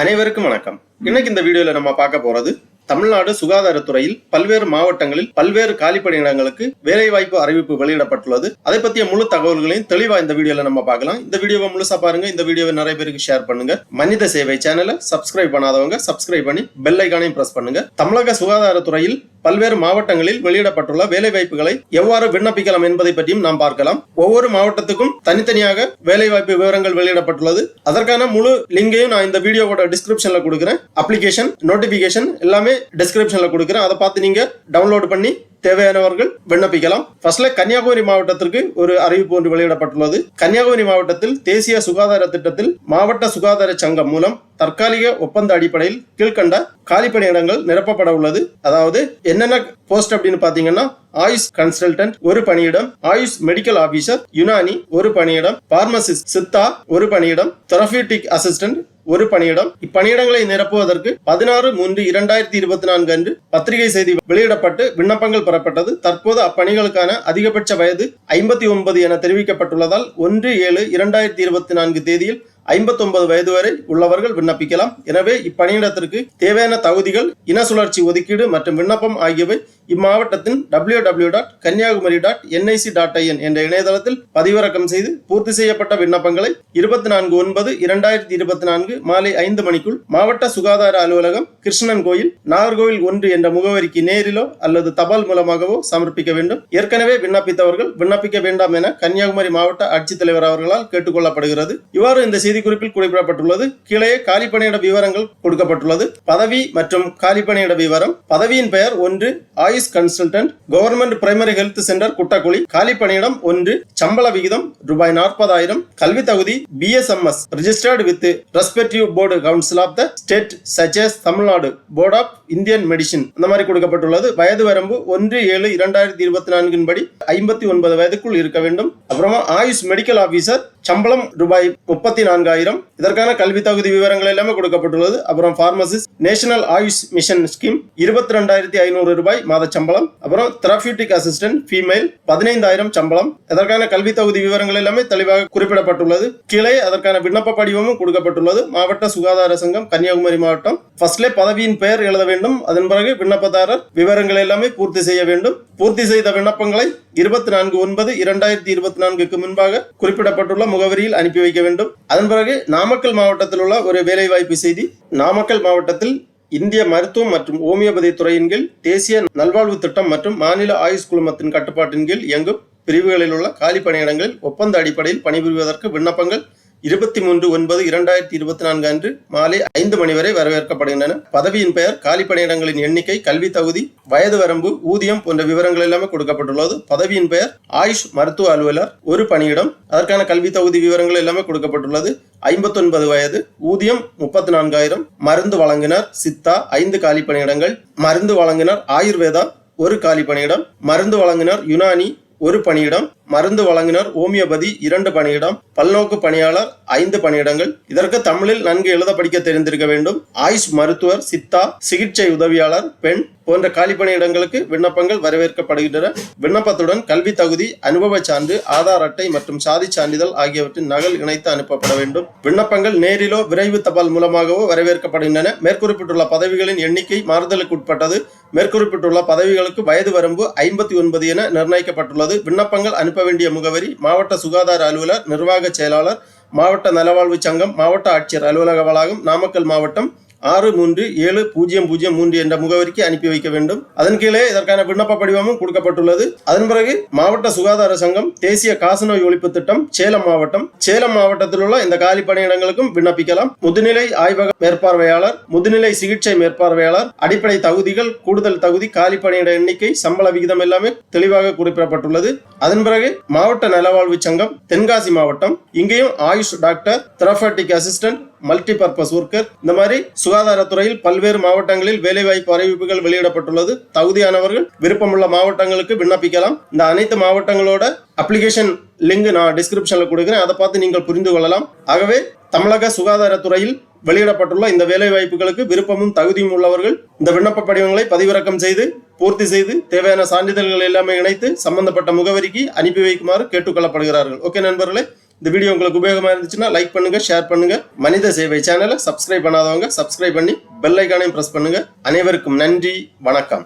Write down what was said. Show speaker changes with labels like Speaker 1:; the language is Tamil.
Speaker 1: அனைவருக்கும் வணக்கம். இன்னைக்கு இந்த வீடியோல நம்ம பார்க்க போறது தமிழ்நாடு சுகாதாரத்துறையில் பல்வேறு மாவட்டங்களில் பல்வேறு காலிப்பணியிடங்களுக்கு வேலைவாய்ப்பு அறிவிப்பு வெளியிடப்பட்டுள்ளது. அதை பற்றிய முழு தகவல்களையும் தெளிவா இந்த வீடியோல நம்ம பார்க்கலாம். இந்த வீடியோவை முழுசா பாருங்க. இந்த வீடியோவை நிறைய பேருக்கு ஷேர் பண்ணுங்க. மனித சேவை சேனலை சப்ஸ்கிரைப் பண்ணாதவங்க சப்ஸ்கிரைப் பண்ணி பெல் ஐக்கானையும் பிரஸ் பண்ணுங்க. தமிழக சுகாதாரத்துறையில் பல்வேறு மாவட்டங்களில் வெளியிடப்பட்டுள்ள வேலைவாய்ப்புகளை எவ்வாறு விண்ணப்பிக்கலாம் என்பதை பற்றியும் நாம் பார்க்கலாம். ஒவ்வொரு மாவட்டத்துக்கும் தனித்தனியாக வேலைவாய்ப்பு விவரங்கள் வெளியிடப்பட்டுள்ளது. அதற்கான முழு லிங்கையும் நான் இந்த வீடியோவோட டிஸ்கிரிப்ஷன்ல கொடுக்குறேன். அப்ளிகேஷன் நோட்டிபிகேஷன் எல்லாமே டிஸ்கிரிப்ஷன்ல கொடுக்குறேன். அதை பார்த்து நீங்க டவுன்லோட் பண்ணி தேவையானவர்கள் விண்ணப்பிக்கலாம். ஃபர்ஸ்ட்ல கன்னியாகுமரி மாவட்டத்திற்கு ஒரு அறிவிப்பு ஒன்று வெளியிடப்பட்டுள்ளது. கன்னியாகுமரி மாவட்டத்தில் தேசிய சுகாதார திட்டத்தில் மாவட்ட சுகாதார சங்கம் மூலம் தற்காலிக ஒப்பந்த அடிப்படையில் கீழ்கண்ட காலிப்பணியிடங்கள் நிரப்பப்பட உள்ளது. அதாவது என்னென்ன போஸ்ட் அப்படின்னு பாத்தீங்கன்னா ஆயுஷ் கன்சல்டன்ட் ஒரு பணியிடம் ஆயுஷ் மெடிக்கல் ஆபீசர் யுனானி ஒரு பணியிடம் பார்மசிஸ்ட் சித்தா ஒரு பணியிடம் தெரபியூட்டிக் அசிஸ்டன்ட் ஒரு பணியிடம். இப்பணியிடங்களை நிரப்புவதற்கு பதினாறு மூன்று இரண்டாயிரத்தி இருபத்தி நான்கு அன்று பத்திரிகை செய்தி வெளியிடப்பட்டு விண்ணப்பங்கள் பெறப்பட்டது. தற்போது அப்பணிகளுக்கான அதிகபட்ச வயது ஐம்பத்தி ஒன்பது என தெரிவிக்கப்பட்டுள்ளதால் ஒன்று ஏழு இரண்டாயிரத்தி இருபத்தி நான்கு தேதியில் ஐம்பத்தொன்பது வயது வரை உள்ளவர்கள் விண்ணப்பிக்கலாம். எனவே இப்பணியிடத்திற்கு தேவையான தகுதிகள் இன சுழற்சி ஒதுக்கீடு மற்றும் விண்ணப்பம் ஆகியவை இம்மாவட்டத்தின் W W dot Kanyakumari dot NIC dot IN என்ற இணையதளத்தில் பதிவிறக்கம் செய்து பூர்த்தி செய்யப்பட்ட விண்ணப்பங்களை இருபத்தி நான்கு ஒன்பது இரண்டாயிரத்தி இருபத்தி நான்கு மாலை ஐந்து மணிக்குள் மாவட்ட சுகாதார அலுவலகம் கிருஷ்ணன் கோயில் நாகர்கோவில் ஒன்று என்ற முகவரிக்கு நேரிலோ அல்லது தபால் மூலமாகவோ சமர்ப்பிக்க வேண்டும். ஏற்கனவே விண்ணப்பித்தவர்கள் விண்ணப்பிக்க வேண்டாம் என கன்னியாகுமரி மாவட்ட ஆட்சித்தலைவர் அவர்களால் கேட்டுக்கொள்ளப்படுகிறது. இவ்வாறு இந்த செய்திக்குறிப்பில் குறிப்பிடப்பட்டுள்ளது. கீழே காலிப்பணியிட விவரங்கள் கொடுக்கப்பட்டுள்ளது. பதவி மற்றும் காலிப்பணியிட விவரம். பதவியின் பெயர் ஒன்று AYUSH consultant government primary health centre Kuttakuzhi. காலிப்பணியிடம் ஒன்று சம்பள விகிதம் ரூபாய் நாற்பதாயிரம். கல்வி தகுதி BSMS registered with respective board council of the state such as Tamil Nadu board of Indian medicine அந்த மாதிரி கொடுக்கப்பட்டுள்ளது. வயது வரம்பு ஒன்று ஏழு இரண்டாயிரத்தி இருபத்தி நான்கின் படி ஐம்பத்தி ஒன்பது வயதுக்குள் இருக்க வேண்டும். அப்புறமா ஆயுஷ் மெடிக்கல் ஆபீசர் சம்பளம் ரூபாய் முப்பத்தி நான்கு நான்காயிரம். இதற்கான கல்வி தகுதி விவரங்கள் எல்லாமே கொடுக்கப்பட்டுள்ளது. அப்புறம் pharmacist national AYUSH mission scheme இருபத்தி ரெண்டாயிரத்தி ஐநூறு ரூபாய் மாத சம்பளம். அப்புறம் தெரபியூட்டிக் அசிஸ்டன்ட் ஃபீமேல் பதினைந்தாயிரம் சம்பளம். இதற்கான கல்வி தகுதி விவரங்கள் எல்லாமே தெளிவாக குறிப்பிடப்பட்டுள்ளது. கீழே அதற்கான விண்ணப்ப படிவமும் கொடுக்கப்பட்டுள்ளது. மாவட்ட சுகாதார சங்கம் கன்னியாகுமரி மாவட்டம். ஃபர்ஸ்ட்லே பதவியின் பெயர் எழுத வேண்டும். அதன் பிறகு விண்ணப்பதாரர் விவரங்கள் எல்லாமே பூர்த்தி செய்ய வேண்டும். பூர்த்தி செய்த விண்ணப்பங்களை இருபத்தி நான்கு ஒன்பது இரண்டாயிரத்தி இருபத்தி நான்குக்கு முன்பாக குறிப்பிடப்பட்டுள்ள முகவரியில் அனுப்பி வைக்க வேண்டும். அதன் பிறகு நாமக்கல் மாவட்டத்தில் உள்ள ஒரு வேலைவாய்ப்பு செய்தி. நாமக்கல் மாவட்டத்தில் இந்திய மருத்துவம் மற்றும் ஹோமியோபதி துறையின் கீழ் தேசிய நல்வாழ்வு திட்டம் மற்றும் மாநில ஆயுஷ் குழுமத்தின் கட்டுப்பாட்டின் கீழ் இயங்கும் பிரிவுகளில் உள்ள காலி பணியிடங்களில் ஒப்பந்த அடிப்படையில் பணிபுரிவதற்கு விண்ணப்பங்கள் இருபத்தி மூன்று ஒன்பது இரண்டாயிரத்தி இருபத்தி நான்கு அன்று மாலை ஐந்து மணி வரை வரவேற்கப்படுகின்றன. பதவியின் பெயர் காலி பணியிடங்களின் எண்ணிக்கை கல்வி தகுதி வயது வரம்பு ஊதியம் போன்ற விவரங்கள் எல்லாமே கொடுக்கப்பட்டுள்ளது. பதவியின் பெயர் ஆயுஷ் மருத்துவ அலுவலர் ஒரு பணியிடம். அதற்கான கல்வி தகுதி விவரங்கள் எல்லாமே கொடுக்கப்பட்டுள்ளது. ஐம்பத்தொன்பது வயது ஊதியம் முப்பத்தி நான்காயிரம். மருந்து வழங்கினர் சித்தா ஐந்து காலி பணியிடங்கள் மருந்து வழங்கினர் ஆயுர்வேதா ஒரு காலி பணியிடம் மருந்து வழங்கினர் யுனானி ஒரு பணியிடம். மருந்து வழங்கினர் ஹோமியோபதி இரண்டு பணியிடம் பல்நோக்கு பணியாளர் ஐந்து பணியிடங்கள். இதற்கு தமிழில் நன்கு எழுத படிக்க தெரிந்திருக்க வேண்டும். ஆயுஷ் மருத்துவர் சித்தா சிகிச்சை உதவியாளர் பெண் போன்ற காலி பணியிடங்களுக்கு விண்ணப்பங்கள் வரவேற்கப்படுகின்றன. விண்ணப்பத்துடன் கல்வி தகுதி அனுபவ சான்று ஆதார் அட்டை மற்றும் சாதி சான்றிதழ் ஆகியவற்றின் நகல் இணைத்து அனுப்பப்பட வேண்டும். விண்ணப்பங்கள் நேரிலோ விரைவு தபால் மூலமாகவோ வரவேற்கப்படுகின்றன. மேற்குறிப்பிட்டுள்ள பதவிகளின் எண்ணிக்கை மாறுதலுக்கு உட்பட்டது. மேற்குறிப்பிட்டுள்ள பதவிகளுக்கு வயது வரம்பு ஐம்பத்தி ஒன்பது என நிர்ணயிக்கப்பட்டுள்ளது. விண்ணப்பங்கள் அனுப்ப வேண்டிய முகவரி மாவட்ட சுகாதார அலுவலர் நிர்வாக செயலாளர் மாவட்ட நலவாழ்வு சங்கம் மாவட்ட ஆட்சியர் அலுவலக வளாகம் நாமக்கல் மாவட்டம் ஆறு மூன்று ஏழு பூஜ்ஜியம் பூஜ்ஜியம் மூன்று என்ற முகவரிக்கு அனுப்பி வைக்க வேண்டும். அதன் கீழே இதற்கான விண்ணப்ப படிவமும் கொடுக்கப்பட்டுள்ளது. அதன் பிறகு மாவட்ட சுகாதார சங்கம் தேசிய காசநோய் ஒழிப்பு திட்டம் சேலம் மாவட்டம். சேலம் மாவட்டத்தில் உள்ள இந்த காலி பணியிடங்களுக்கும் விண்ணப்பிக்கலாம். முதுநிலை ஆய்வக மேற்பார்வையாளர் முதுநிலை சிகிச்சை மேற்பார்வையாளர் அடிப்படை தகுதிகள் கூடுதல் தகுதி காலி பணியிட எண்ணிக்கை சம்பள விகிதம் எல்லாமே தெளிவாக குறிப்பிடப்பட்டுள்ளது. அதன் பிறகு மாவட்ட நலவாழ்வு சங்கம் தென்காசி மாவட்டம். இங்கேயும் AYUSH doctor therapeutic assistant multi purpose worker இந்த மாதிரி சுகாதாரத்துறையில் பல்வேறு மாவட்டங்களில் வேலைவாய்ப்பு அறிவிப்புகள் வெளியிடப்பட்டுள்ளது. தகுதியானவர்கள் விருப்பமுள்ள மாவட்டங்களுக்கு விண்ணப்பிக்கலாம். இந்த அனைத்து மாவட்டங்களோட அப்ளிகேஷன் லிங்க் நான் டிஸ்கிரிப்ஷன்ல கொடுக்குறேன். அதை பார்த்து நீங்கள் புரிந்து கொள்ளலாம். ஆகவே தமிழக சுகாதாரத்துறையில் வெளியிடப்பட்டுள்ள இந்த வேலை வாய்ப்புகளுக்கு விருப்பமும் தகுதியும் உள்ளவர்கள் இந்த விண்ணப்ப படிவங்களை பதிவிறக்கம் செய்து பூர்த்தி செய்து தேவையான சான்றிதழ்கள் எல்லாமே இணைத்து சம்பந்தப்பட்ட முகவரிக்கு அனுப்பி வைக்குமாறு கேட்டுக்கொள்ளப்படுகிறார்கள். ஓகே நண்பர்களே இந்த வீடியோ உங்களுக்கு உபயோகமாக இருந்துச்சுன்னா லைக் பண்ணுங்கள் ஷேர் பண்ணுங்க. மனித சேவை சேனலை சப்ஸ்கிரைப் பண்ணாதவங்க சப்ஸ்கிரைப் பண்ணி பெல் ஐக்கானையும் ப்ரெஸ் பண்ணுங்கள் அனைவருக்கும் நன்றி வணக்கம்.